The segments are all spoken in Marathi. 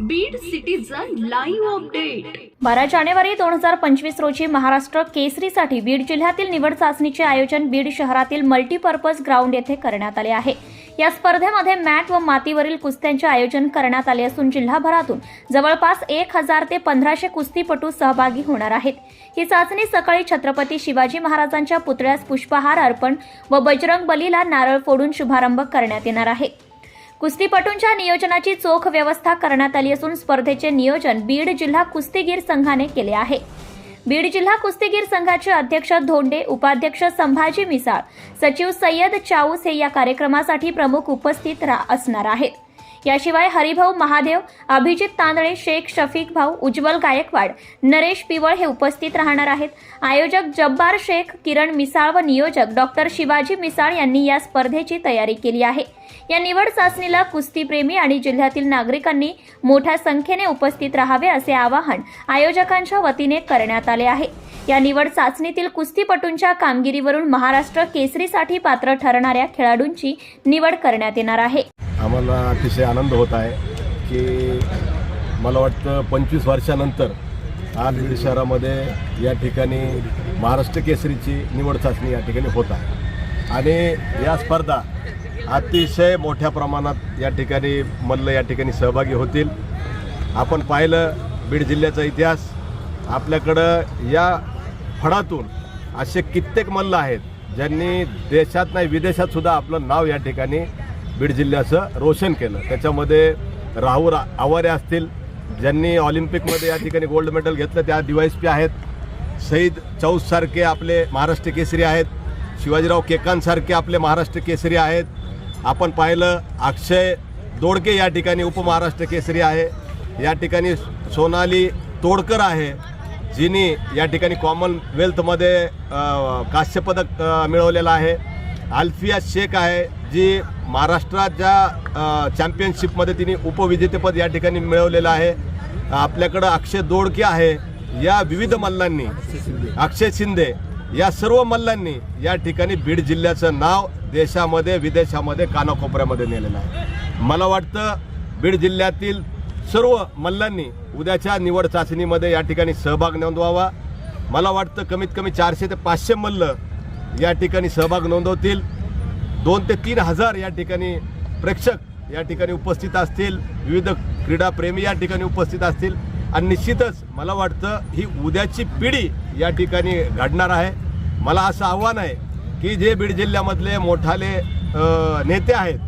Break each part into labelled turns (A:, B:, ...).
A: बीड सिटीजन लाईव्ह अपडेट
B: बारा जानेवारी दोन हजार पंचवीस रोजी महाराष्ट्र केसरीसाठी बीड जिल्ह्यातील निवड चाचणीचे आयोजन बीड शहरातील मल्टीपर्पज ग्राउंड येथे करण्यात आले आहे. या स्पर्धेमध्ये मॅट व मातीवरील कुस्त्यांचे आयोजन करण्यात आले असून जिल्हाभरातून जवळपास एक हजार ते पंधराशे कुस्तीपटू सहभागी होणार आहेत. ही चाचणी सकाळी छत्रपती शिवाजी महाराजांच्या पुतळ्यास पुष्पहार अर्पण व बजरंग बलीला नारळ फोडून शुभारंभ करण्यात येणार आहे. कुस्तीपटूंच्या नियोजनाची चोख व्यवस्था करण्यात आली असून स्पर्धेचे नियोजन बीड जिल्हा कुस्तीगीर संघाने केले आहे. बीड जिल्हा कुस्तीगीर संघाचे अध्यक्ष धोंडे उपाध्यक्ष संभाजी मिसाळ सचिव सय्यद चाऊस हे या कार्यक्रमासाठी प्रमुख उपस्थित रा- असणार आहेत. याशिवाय हरिभाऊ महादेव अभिजित तांदळे शेख शफीक भाऊ उज्ज्वल गायकवाड नरेश पिवळ हे उपस्थित राहणार आहेत. आयोजक जब्बार शेख किरण मिसाळ व नियोजक डॉक्टर शिवाजी मिसाळ यांनी या स्पर्धेची तयारी केली आहे. या निवड चाचणीला कुस्तीप्रेमी आणि जिल्ह्यातील नागरिकांनी मोठ्या संख्येने उपस्थित राहावे असे आवाहन आयोजकांच्या वतीने करण्यात आले आहे. या निवड चाचणीतील कुस्तीपटूंच्या कामगिरीवरून महाराष्ट्र केसरीसाठी पात्र ठरणाऱ्या खेळाडूंची निवड करण्यात येणार आहे.
C: आम्हाला अतिशय आनंद होत आहे की मला वाटतं पंचवीस वर्षानंतर आज बीड शहरामध्ये या ठिकाणी महाराष्ट्र केसरीची निवड चाचणी या ठिकाणी होत आहे. आणि या स्पर्धा अतिशय मोठ्या प्रमाणात या ठिकाणी मल्ल या ठिकाणी सहभागी होतील. आपण पाहिलं बीड जिल्ह्याचा इतिहास. आपल्याकडं या फडातून असे कित्येक मल्ल आहेत ज्यांनी देशात नाही विदेशात सुद्धा आपलं नाव या ठिकाणी बीड जिल्ह्याचं रोशन केलं. त्याच्यामध्ये राहुल आवारे असतील ज्यांनी ऑलिम्पिकमध्ये या ठिकाणी गोल्ड मेडल घेतलं त्या डी पी आहेत. सईद चौससारखे आपले महाराष्ट्र केसरी आहेत. शिवाजीराव केकांसारखे आपले महाराष्ट्र केसरी आहेत. आपण पाहिलं अक्षय दोडके या ठिकाणी उपमहाराष्ट्र केसरी आहे. या ठिकाणी सोनाली तोडकर आहे जिनी या ठिकाणी कॉमनवेल्थमध्ये कांस्यपदक मिळवलेलं आहे. आल्फिया शेख आहे जी महाराष्ट्रात ज्या चॅम्पियनशिपमध्ये तिने उपविजेतेपद या ठिकाणी मिळवलेलं आहे आपल्याकडं अक्षय दोडके आहे या विविध मल्लांनी अक्षय शिंदे या सर्व मल्लांनी या ठिकाणी बीड जिल्ह्याचं नाव देशामध्ये विदेशामध्ये कानाकोपऱ्यामध्ये नेलेलं आहे. मला वाटतं बीड जिल्ह्यातील सर्व मल्लांनी उद्याच्या निवड चाचणीमध्ये या ठिकाणी सहभाग नोंदवावा. मला वाटतं कमीत कमी चारशे ते पाचशे मल्ल या ठिकाणी सहभाग नोंदवतील. दोन ते तीन हजार या ठिकाणी प्रेक्षक या ठिकाणी उपस्थित असतील. विविध क्रीडाप्रेमी या ठिकाणी उपस्थित असतील. आणि निश्चितच मला वाटतं ही उद्याची पिढी या ठिकाणी घडणार आहे. मला असं आव्हान आहे की जे बीड जिल्ह्यामधले मोठाले नेते आहेत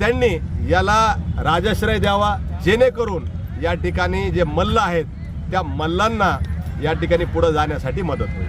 C: त्यांनी याला राजाश्रय द्यावा जेणेकरून या ठिकाणी जे मल्ल आहेत त्या मल्लांना या ठिकाणी पुढं जाण्यासाठी मदत होईल.